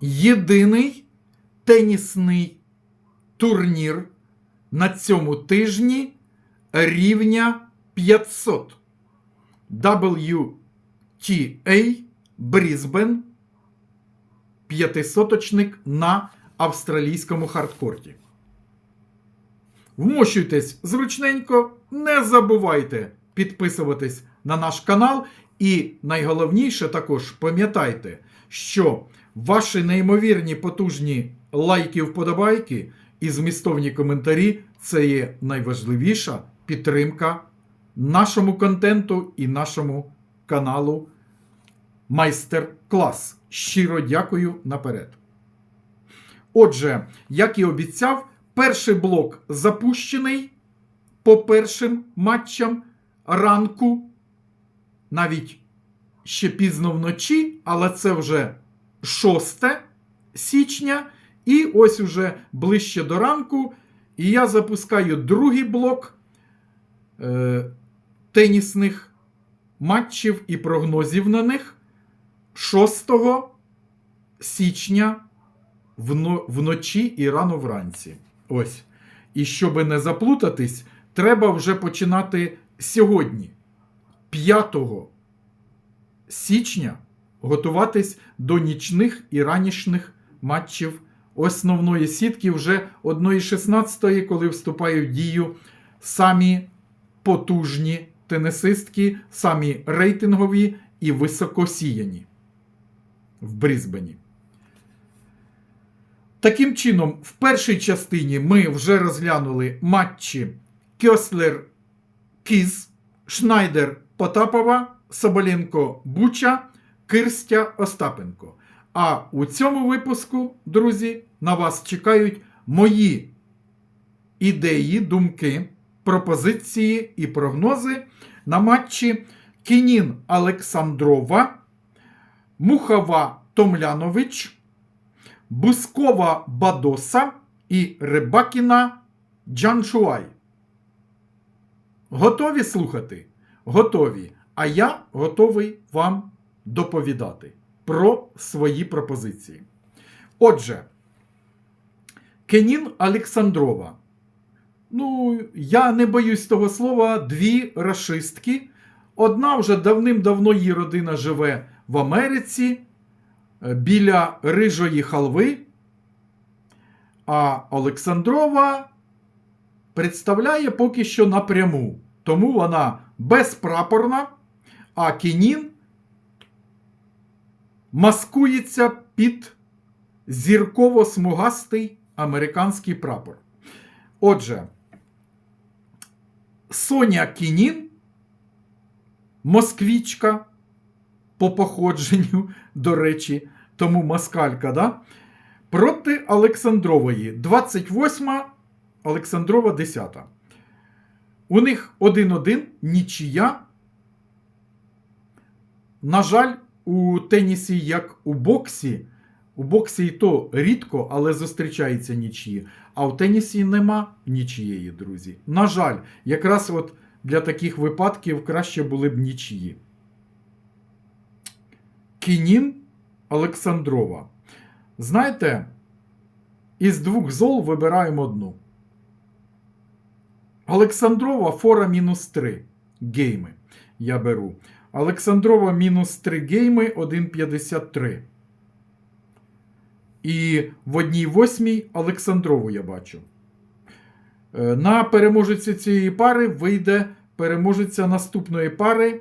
єдиний тенісний турнір на цьому тижні рівня 500. WTA Брізбен п'ятисоточник на австралійському хардкорті. Вмощуйтесь зручненько, не забувайте підписуватись на наш канал. І найголовніше також пам'ятайте, що ваші неймовірні потужні лайки, вподобайки і змістовні коментарі це є найважливіша підтримка нашому контенту і нашому каналу Майстер-клас. Щиро дякую наперед. Отже, як і обіцяв, перший блок запущений по першим матчам ранку, навіть ще пізно вночі, але це вже 6 січня, і ось уже ближче до ранку. І я запускаю другий блок е, тенісних матчів і прогнозів на них 6 січня вно- вночі і рано вранці. Ось. І щоб не заплутатись, треба вже починати сьогодні, 5 січня, готуватись до нічних і ранішніх матчів основної сітки вже 1.16, коли вступають в дію самі потужні тенісистки, самі рейтингові і високосіяні в Брізбені. Таким чином, в першій частині ми вже розглянули матчі Кьослер Кіз, Шнайдер Потапова, Соболенко Буча, Кирстя Остапенко. А у цьому випуску, друзі, на вас чекають мої ідеї, думки, пропозиції і прогнози на матчі Кінін Олександрова, Мухова Томлянович. Бускова Бадоса і Рибакіна Джаншуай. Готові слухати? Готові. А я готовий вам доповідати про свої пропозиції. Отже, Кенін Олександрова. Ну, я не боюсь того слова, дві рашистки. Одна вже давним-давно її родина живе в Америці е, біля рижої халви. А Олександрова представляє поки що напряму. Тому вона безпрапорна, а Кінін маскується під зірково-смугастий американський прапор. Отже, Соня Кінін, москвічка по походженню, до речі, тому москалька, да? проти Олександрової. 28, Олександрова 10. У них 1-1 нічия. На жаль, у тенісі, як у боксі, у боксі і то рідко, але зустрічається нічиї. А в тенісі нема нічиєї, друзі. На жаль, якраз от для таких випадків краще були б нічиї. Кінін Олександрова. Знаєте, із двох зол вибираємо одну. Олександрова фора мінус 3 гейми. Я беру. Олександрова мінус 3 гейми 1,53. І в одній восьмій Олександрову я бачу. Е, На переможеця цієї пари вийде переможеця наступної пари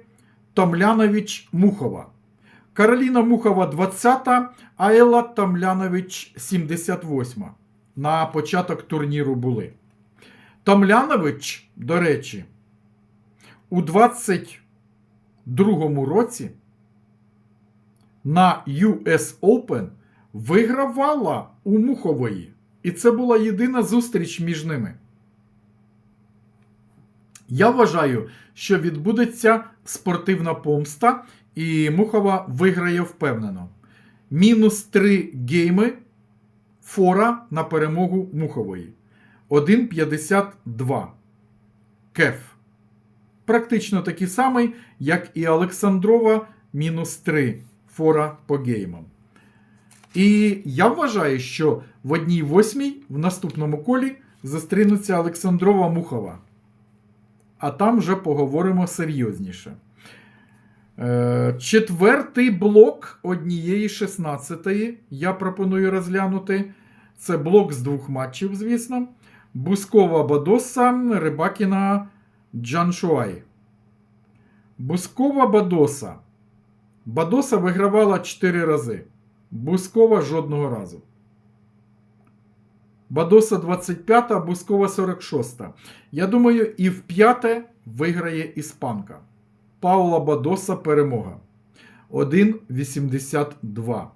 Томлянович Мухова. Кароліна Мухова 20, а Елла Томлянович 78. На початок турніру були. Томлянович, до речі, у 22-му році на US Open вигравала у Мухової. І це була єдина зустріч між ними. Я вважаю, що відбудеться спортивна помста, і Мухова виграє впевнено. Мінус 3 гейми фора на перемогу Мухової. 1,52. Кеф. Практично такий самий, як і Олександрова, мінус 3 фора по геймам. І я вважаю, що в одній восьмій в наступному колі зустрінуться Олександрова Мухова. А там вже поговоримо серйозніше. Е, Четвертий блок однієї 16 я пропоную розглянути. Це блок з двох матчів, звісно. Бускова Бадоса, Рибакіна Джаншуай. Бускова Бадоса. Бадоса вигравала 4 рази. Бускова жодного разу. Бадоса 25, а Бускова 46. Я думаю, і в п'яте виграє іспанка. Паула Бадоса перемога. 1,82.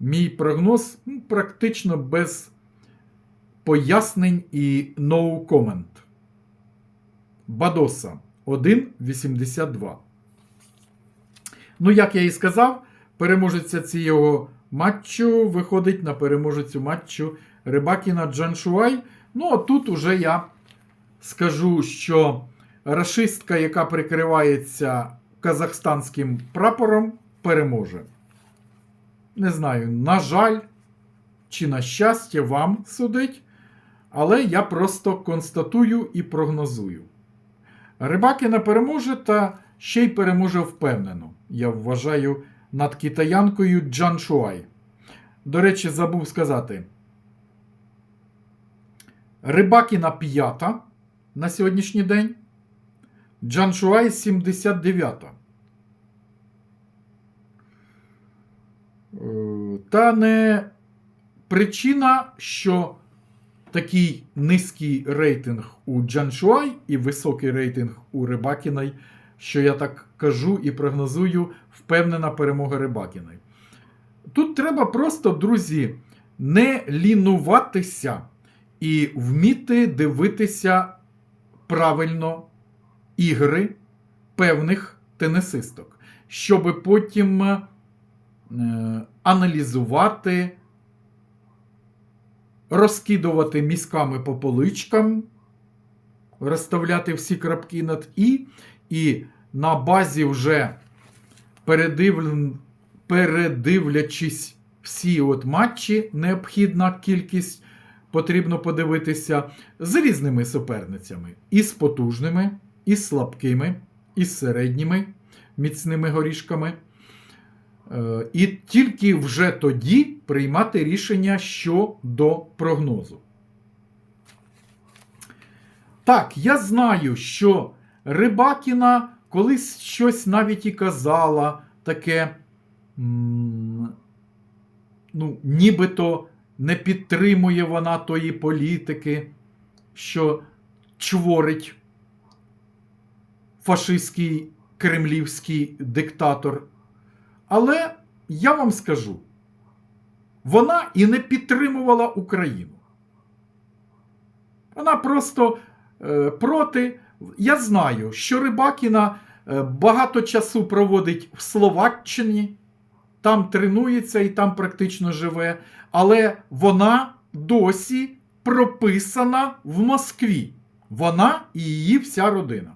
Мій прогноз ну, практично без пояснень і no comment. Бадоса 1,82. Ну, як я і сказав, переможеця цього матчу виходить на переможецю матчу Рибакіна Джаншуай. Ну, а тут уже я скажу, що рашистка, яка прикривається казахстанським прапором, переможе. Не знаю, на жаль, чи на щастя вам судить, але я просто констатую і прогнозую. Рибакіна переможе та ще й переможе впевнено, я вважаю, над китаянкою Джан Шуай. До речі, забув сказати. Рибакіна п'ята на сьогоднішній день. Джан Шуай 79. Е, Та не причина, що такий низький рейтинг у Джаншуай і високий рейтинг у Рибакіної, що я так кажу і прогнозую, впевнена перемога Рибакіної. Тут треба просто, друзі, не лінуватися і вміти дивитися правильно ігри певних тенісисток, щоб потім е, аналізувати, розкидувати мізками по поличкам, розставляти всі крапки над і, і на базі вже передивлен, передивлячись всі от матчі, необхідна кількість потрібно подивитися з різними суперницями, і з потужними, і з слабкими, і з середніми міцними горішками. Е, І тільки вже тоді приймати рішення щодо прогнозу. Так, я знаю, що Рибакіна колись щось навіть і казала таке, ну, нібито не підтримує вона тої політики, що чворить фашистський кремлівський диктатор. Але я вам скажу, вона і не підтримувала Україну. Вона просто е, проти. Я знаю, що Рибакіна е, багато часу проводить в Словаччині, там тренується і там практично живе, але вона досі прописана в Москві. Вона і її вся родина.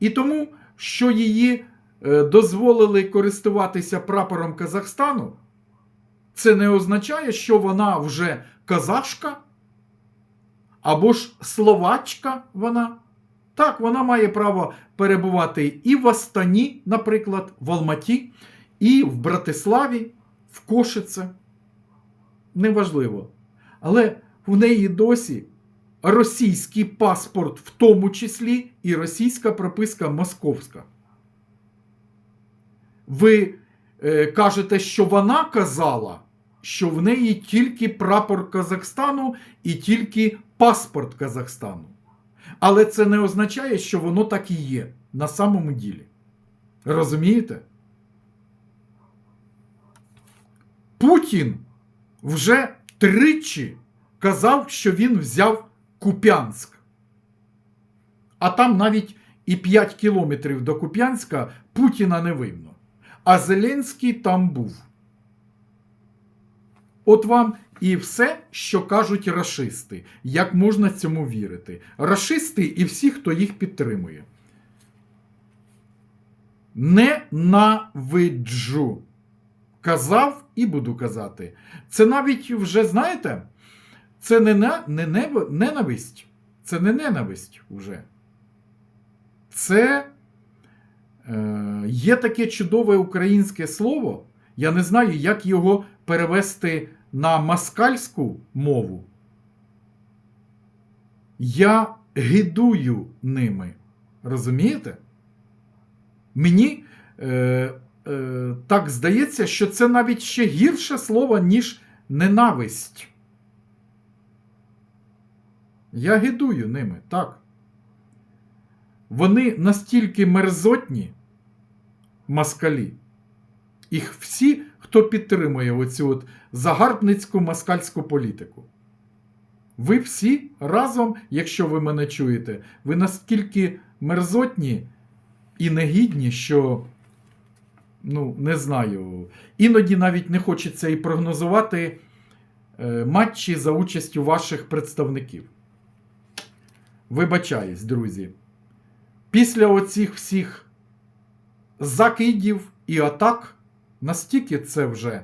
І тому, що її дозволили користуватися прапором Казахстану, це не означає, що вона вже казашка або ж словачка вона. Так, вона має право перебувати і в Астані, наприклад, в Алматі, і в Братиславі, в Кошице. Неважливо. Але в неї досі російський паспорт, в тому числі і російська прописка московська. Ви е, кажете, що вона казала, що в неї тільки прапор Казахстану і тільки паспорт Казахстану. Але це не означає, що воно так і є на самому ділі. Розумієте? Путін вже тричі казав, що він взяв Куп'янськ. А там навіть і 5 кілометрів до Куп'янська Путіна не видно. А Зеленський там був. От вам і все, що кажуть рашисти. Як можна цьому вірити? Рашисти і всі, хто їх підтримує. Ненавиджу. казав і буду казати. Це навіть вже, знаєте, це не, на, не небо- ненависть. Це не ненависть вже. Це є таке чудове українське слово. Я не знаю, як його перевести на москальську мову. Я гидую ними. Розумієте? Мені е, е, так здається, що це навіть ще гірше слово, ніж ненависть. Я гидую ними, так. Вони настільки мерзотні, москалі. Їх всі, хто підтримує оцю от загарбницьку москальську політику. Ви всі разом, якщо ви мене чуєте, ви настільки мерзотні і негідні, що, ну, не знаю, іноді навіть не хочеться і прогнозувати е, матчі за участю ваших представників. Вибачаюсь, друзі. Після оцих всіх закидів і атак, настільки це вже.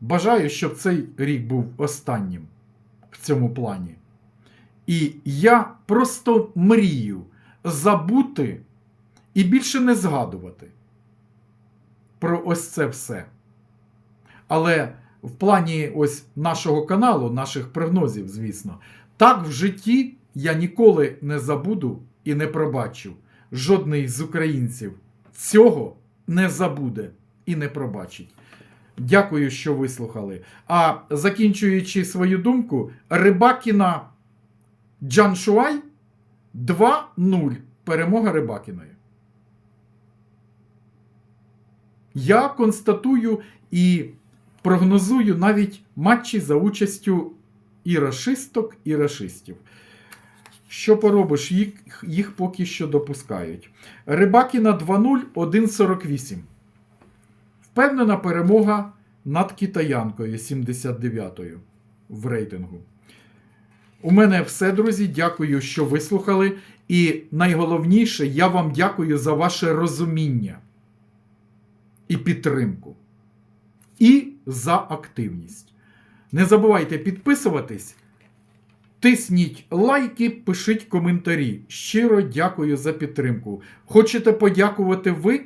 Бажаю, щоб цей рік був останнім в цьому плані. І я просто мрію забути і більше не згадувати про ось це все. Але в плані ось нашого каналу, наших прогнозів, звісно, так в житті я ніколи не забуду і не пробачу. Жодний з українців цього не забуде і не пробачить. Дякую, що вислухали. А закінчуючи свою думку, Рибакіна Джаншуай 2-0. Перемога Рибакіної. Я констатую і прогнозую навіть матчі за участю і рашисток, і рашистів. Що поробиш, їх, їх поки що допускають. Рибакіна 2-0, 1-48. Впевнена перемога над китаянкою 79-ю в рейтингу. У мене все, друзі. Дякую, що вислухали. І найголовніше, я вам дякую за ваше розуміння і підтримку. І за активність. Не забувайте підписуватись, тисніть лайки, пишіть коментарі. Щиро дякую за підтримку. Хочете подякувати ви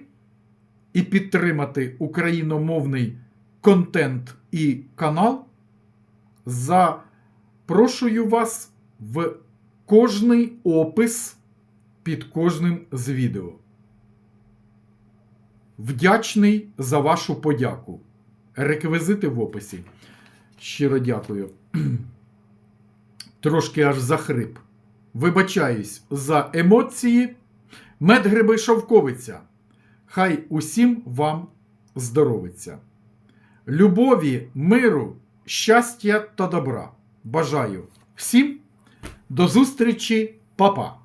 і підтримати україномовний контент і канал? Запрошую вас в кожний опис під кожним з відео. Вдячний за вашу подяку. Реквізити в описі. Щиро дякую. Трошки аж захрип. Вибачаюсь за емоції. Медгриби Шовковиця. Хай усім вам здоровиться. Любові, миру, щастя та добра. Бажаю всім до зустрічі, Па-па!